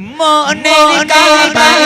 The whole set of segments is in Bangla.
মনে কাবা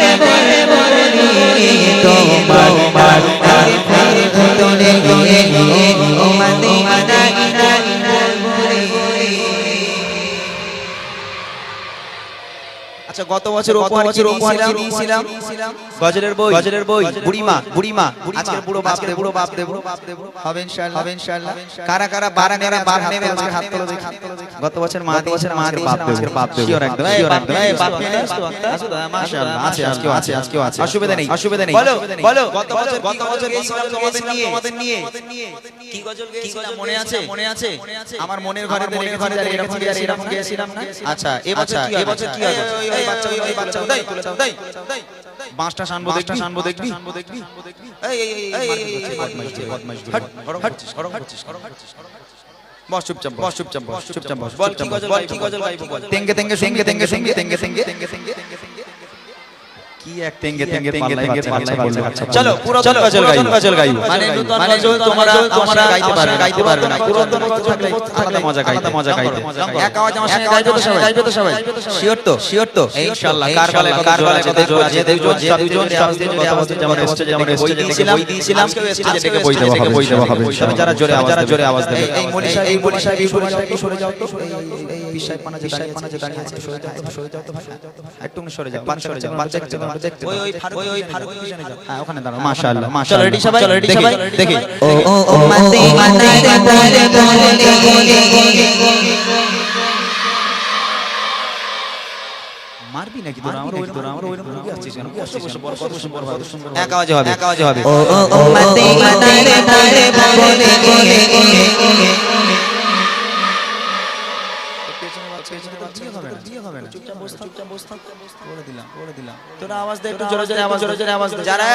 গত বছর উপহার বছর উপহার দিয়েছিলাম? গজলের বই। গজলের বই। বুড়িমা বুড়িমা আজকে বুড়ো বাপ দেব। বুড়ো বাপ দেব। হবে ইনশাআল্লাহ হবে ইনশাআল্লাহ। কারা কারা বার নেবে বার নেবে আজকে হাত তোলো দেখি। গত বছর মা দিয়েছে মা বাপ দেব আজকে বাপ দেব। শিওর একদম শিওর একদম। এই বাপ আসতো মাশাআল্লাহ আছে আজকেও আছে আজকেও আছে অসুবিধা নেই অসুবিধা নেই বলো বলো গত বছর গত বছর গেছিলাম তোমাদের নিয়ে? তোমাদের নিয়ে? কি গজল গেছিলাম মনে আছে মনে আছে আমার মনের ঘরে মনের ঘরে এরকম এরকম গেছিলাম না আচ্ছা এবছর কি এবছর কি হবে বাচ্চাগুলো এই বাচ্চাগুলো দেই তুলে দাও দেই বাঁশটা শানবো দেখবি শানবো দেখবি এই এই এই এই বদমাইশ বদমাইশ হট হট হট বস চুপচাপ বস চুপচাপ বস চুপচাপ বস বল কি গজল বল কি গজল গাইবো বল তেঙ্গে তেঙ্গে সেঙ্গে তেঙ্গে সেঙ্গে তেঙ্গে সেঙ্গে তেঙ্গে সেঙ্গে কি এক বলছে আচ্ছা চলো গজল গজল মানে নতুন গজল তোমরা তোমরা গাইতে পারবে গাইতে পারবে না পুরাতন গজল আলাদা মজা গাইতে মজা গাইতে এক আওয়াজ আমার সঙ্গে গাইবে তো সবাই গাইবে তো সবাই শিওর তো শিওর তো ইনশাআল্লাহ কার গলায় কার জোর আছে দুজন দুজন যে আওয়াজ যেমন এসেছে যেমন বই দিয়েছিলাম বই দিয়েছিলাম আজকে থেকে বই দেওয়া হবে বই দেওয়া হবে সবাই যারা জোরে আওয়াজ যারা জোরে আওয়াজ দেবে এই মনীষা এই মনীষা এই সরে যাও তো বিশাই পানা যে দাঁড়িয়ে পানা যে দাঁড়িয়ে আছে সরে যাও সরে যাও তো একটু সরে যাও বাচ্চা সরে যাও বাচ্চা একটু বাচ্চা একটু ওই ওই ওই ওই ফারুক পিছনে যাও হ্যাঁ ওখানে দাঁড়াও মাশাআল্লাহ মাশাআল্লাহ রেডি সবাই রেডি সবাই দেখি ও ও ও মতে মদার বলে বলে বলে মারবি নাকি তোরা আমার ওই তোরা আমার ওই রকম কি আসছিস কেন বসে বসে বড় বড় বসে বড় সুন্দর এক আওয়াজে হবে এক আওয়াজে হবে ও ও ও মতে মদার বলে বলে বলে আওয়াজ দে জোরে জোরে আওয়াজ জোরে জোরে আওয়াজ দে যারা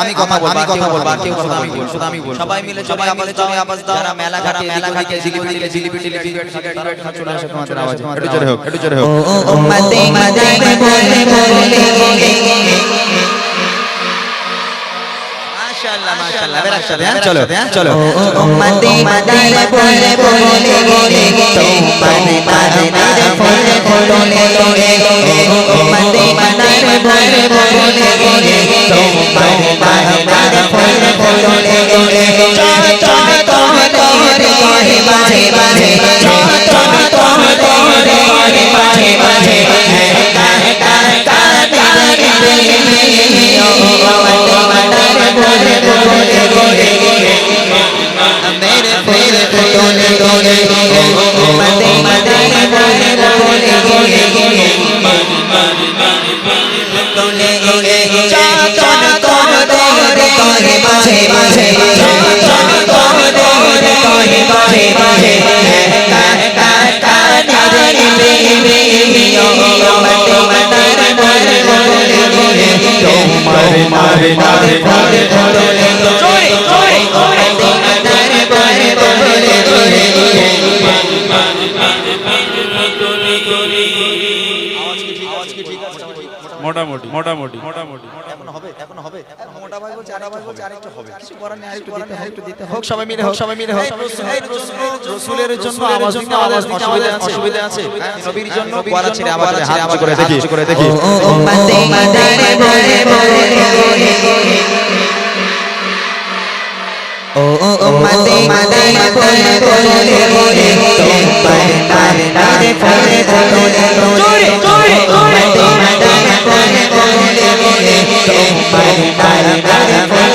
আমি কথা বলব আমি কথা বলব কেউ কথা আমি বলব সবাই মিলে সবাই মিলে তুমি আওয়াজ দাও যারা মেলা ঘাটে মেলা ঘাটে জিলিপি দিলে জিলিপি দিলে সিগারেট সিগারেট খা চলে আসে তোমাদের আওয়াজ একটু জোরে হোক একটু জোরে হোক ও ও মতে মতে বলে বলে মাশাআল্লাহ মাশাআল্লাহ বের একসাথে হ্যাঁ চলো হ্যাঁ চলো উম্মতি মাদারে বলে বলে বলে তোমারে মাদারে বলে বলে বলে উম্মতি মোটামুটি মোটামুটি মোটামুটি এখন হবে এখন হবে মোটা ভাই বলছে আরেকটু বলছে আরেকটু হবে কিছু করার নেই আরেকটু দিতে আরেকটু দিতে হোক সবাই মিলে হোক সবাই মিলে হোক রসুলের জন্য আওয়াজ দিতে আমাদের অসুবিধা আছে অসুবিধা আছে নবীর জন্য কোয়ারা ছেড়ে আবার হাত করে দেখি করে দেখি ও ও মদিনা রে বলে বলে ও ও ও মদিনা রে বলে বলে বলে তোমার নাম নারে ফলে বলে জোরে বলে তোমার নাম নারে ফলে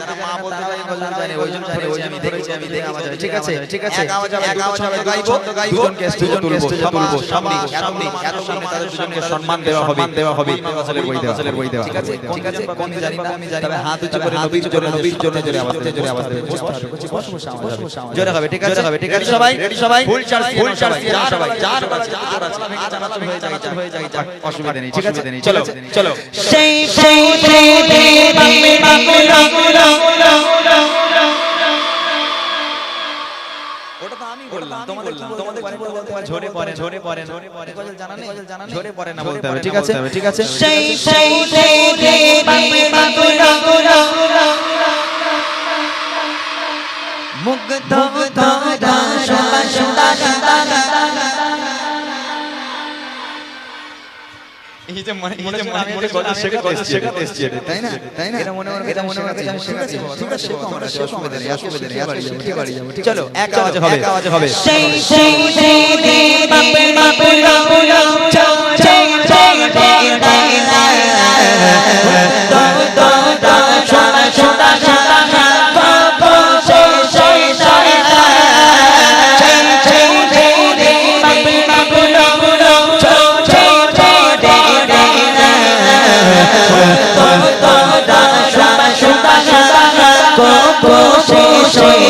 যারা মা বলতে পারে গজল জানে ওই জন্য ধরেছি আমি দেখেছি আমি দেখে আওয়াজ ঠিক আছে ঠিক আছে এক আওয়াজ হবে এক আওয়াজ হবে গাইবো গাইবো দুজনকে স্টেজে তুলবো তুলবো সামনে সামনে এত সামনে তাদের দুজনকে সম্মান দেওয়া হবে দেওয়া হবে গজলের বই দেওয়া গজলের বই দেওয়া ঠিক আছে ঠিক আছে কোন জানি না আমি জানি না হাত উঁচু করে নবীর জন্য নবীর জন্য জোরে আওয়াজ দেবে জোরে আওয়াজ দেবে জোরে হবে ঠিক আছে হবে ঠিক আছে সবাই রেডি সবাই ফুল চার্জ ফুল চার্জ সবাই যার আছে যার আছে চানাচুর হয়ে যায় অসুবিধা নেই ঠিক আছে চলো চলো সেই সেই সেই বামে বামে বললাম তোমাদের কি বলতে পারে ঝরে পড়ে ঝরে পড়ে ঝরে পড়ে জানা নেই জানা নেই ঝরে পড়ে না বলতে হবে ঠিক আছে ঠিক আছে সেই সেই সেই বামে বামে মুগ্ধ তোরা সুতা সুতা সুতা এই যে মনে মনে মনে মনে গজল শেখাতে এসেছি শেখাতে এসেছি তাই না তাই না এটা মনে মনে এটা মনে মনে আমি শেখাচ্ছি ঠিক আছে শেখো আমরা অসুবিধা নেই অসুবিধা নেই ঠিক বাড়ি যাব চলো এক আওয়াজে হবে এক আওয়াজে হবে সেই সেই সেই বামে বামে সেই সেই সেই তো তো তো সুতা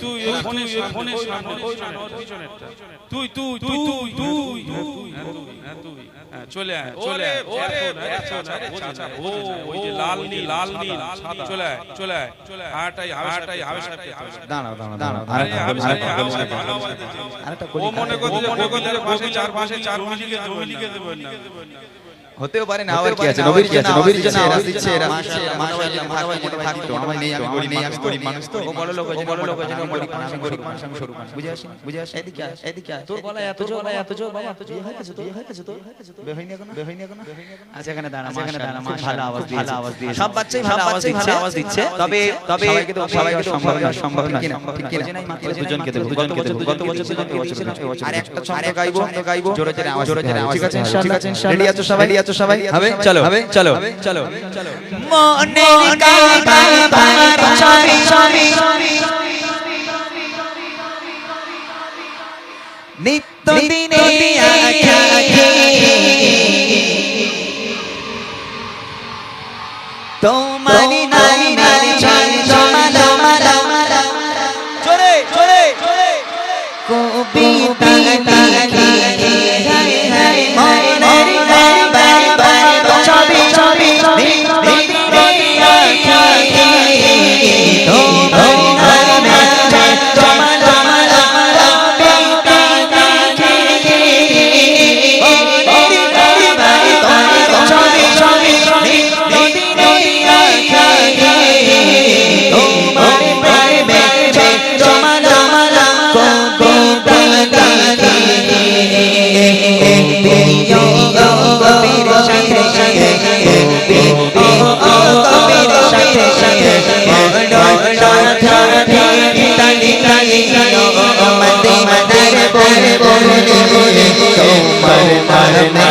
তুই ওই ফোনে ফোনে সামনে পিছনে ওর পিছনেরটা তুই তুই তুই তুই তুই তুই হ্যাঁ তুই হ্যাঁ তুই হ্যাঁ চলে আয় চলে ওরে ও ওই যে লাল নীল লাল নীল চলে আয় চলে আয় হাটাই হাটাই হাওয়াটা দাঁড়াও দাঁড়াও দাঁড়াও আরেকটা আরে আরেকটা আরে আরেকটা ভালো আওয়াজ দিচ্ছে আরেকটা ও মনে মনে করছে পাশে চার পাশে চার মিলিকে জমি লিখে দেবেন না হতেও পারে না আবার কি আছে নবীর কি আছে নবীর আওয়াজ দিচ্ছে এরা মাশাআল্লাহ মাশাআল্লাহ মোটা থাকি তো আমি নেই আমি গরিব নেই আমি গরিব মানুষ তো ও বড় লোক বড় লোক জন্য গরিব মানুষ আমি গরিব মানুষ আমি সরু মানুষ বুঝে আসি বুঝে আসি এদিকে আয় এদিকে আয় তোর বলা এত জোর এত জোর বাবা এত জোর হয়ে গেছে তো হয়ে গেছে তো বেহইনি এখন বেহইনি এখন আচ্ছা এখানে দাঁড়া এখানে দাঁড়া ভালো আওয়াজ দিয়ে ভালো আওয়াজ দিয়ে সব বাচ্চাই ভালো আওয়াজ দিচ্ছে আওয়াজ দিচ্ছে তবে তবে সবাইকে তো সবাইকে তো সম্ভব না সম্ভব না ঠিক কি না দুজনকে দেব দুজনকে দেব গত বছর দুজনকে বছর আর একটা ছন্দ গাইবো গাইবো জোরে জোরে আওয়াজ জোরে জোরে আওয়াজ ঠিক আছে ইনশাআল্লাহ ঠিক আছে রেডি আছো সবাই হবে চলো হবে চলো চলো মনের কাবার ছবি ছবি নিত্য দিনে তোমারি নারী নারী ছবি জমালো মালো জোরে জোরে কবিতা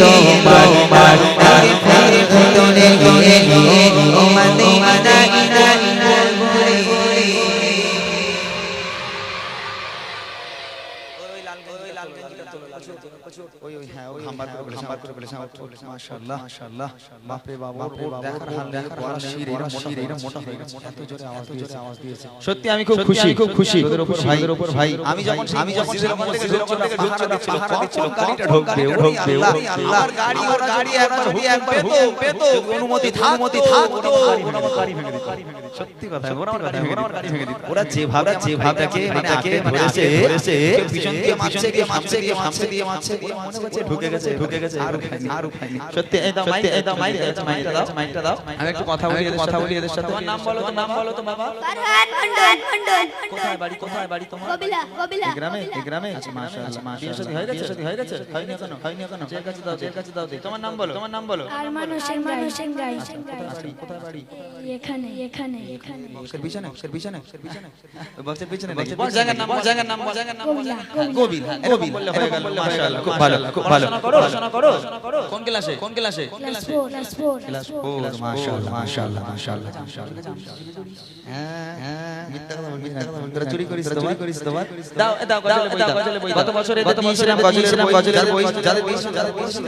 তোমার করে বলেছে হাম্বার করে বলেছে হাম্বার করে মাশাআল্লাহ মাশাআল্লাহ বাপ রে বাপ ওর ওর দেখার হাল দেখার বড় শির এরা শির এরা মোটা হয়ে গেছে এত জোরে আওয়াজ দিয়েছে আওয়াজ দিয়েছে সত্যি আমি খুব খুশি খুব খুশি ওদের উপর ভাই ওদের উপর ভাই আমি যখন আমি যখন মসজিদের ওপর থেকে ঢুকছিল পাহারা দিচ্ছিল গাড়িটা ঢুকবে ঢুকবে আল্লাহ গাড়ি ওর গাড়ি একবার হুই একবার পেতো পেতো অনুমতি থাক অনুমতি থাক তো গাড়ি ভেঙে দিত সত্যি কথা ওরা আমার গাড়ি ভেঙে দিত গাড়ি ভেঙে দিত ওরা যেভাবে যেভাবে মানে আগে ধরেছে ধরেছে পিছন দিয়ে মারছে দিয়ে মারছে দিয়ে মারছে দিয়ে মারছে দিয়ে মনে হচ্ছে ঢুকে গেছে ঢুকে গেছে আর সত্যি এই মাইক এই মাইক মাইকটা দাও মাইকটা দাও। আমি একটু কথা বলি কথা বলি এদের সাথে। তোমার নাম বলো তো নাম বলো তো বাবা। ফারহান মন্ডল মন্ডল কোথায় বাড়ি কোথায় বাড়ি তোমার? কবিলা কবিলা গ্রামে গ্রামে? আচ্ছা মাশাআল্লাহ বিয়ে শাদী হয়ে গেছে? শাদী হয়ে গেছে? হয়নি এখনও হয়নি এখনও। জের কাছে দাও জের কাছে দাও তোমার নাম বলো। তোমার নাম বলো। আর মানুষের মানুষের গাই কোথায় বাড়ি? এখানে এখানে এখানে। সে বিছানে সে বিছানে সে বিছানে বলছে বিছানে বল জায়গার নাম বল জায়গার নাম বল জায়গার নাম। কবিলা। গোবিল হ্যাঁ হয়ে গেল মাশাআল্লাহ খুব ভালো খুব ভালো। পড়াশোনা করো। কোন ক্লাসে? কোন ক্লাসে? Class four class four class four মাশাআল্লাহ মাশাআল্লাহ মাশাআল্লাহ। মাশাআল্লাহ হ্যাঁ হ্যাঁ মিথ্যা কথা বলবি মিথ্যা তোরা চুরি করিস তোমার? করিস তোমার? দাও দাও গজলে বই দাও। গজলে গত বছর এতে বই গজলের বই গজলের যাদের বই পেয়েছিল যারা পেয়েছিল যারা পেয়েছিল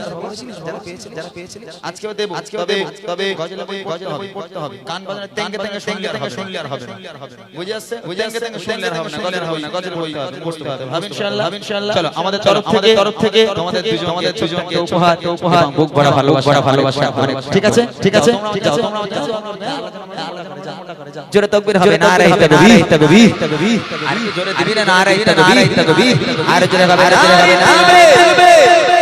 যারা পেয়েছিল যারা পেয়েছিল আজকেও দেব আজকেও দেব তবে গজলের বই গজলের বই পড়তে হবে। গান বাজনা তেঙ্গে তেঙ্গে শুনলে আর শুনলে আর হবে না। বুঝে আসছে? বুঝে আসছে তেঙ্গে শুনলে আর হবে না। গজলের হবে না গজলের বই পড়তে হবে ইনশাআল্লাহ ইনশাআল্লাহ চলো আমাদের তরফ থেকে তরফ থেকে তোমাদের দুজন আমাদের দুজনকে উপহার উপহার বুক বড় ভালো বড় ভালোবাসা ঠিক আছে ঠিক আছে ঠিক আছে। জোরে তকবীর হবে নারে তাকবীর তাকবীর আর জোরে দিবি না নারে তাকবীর তাকবীর আর জোরে হবে নারে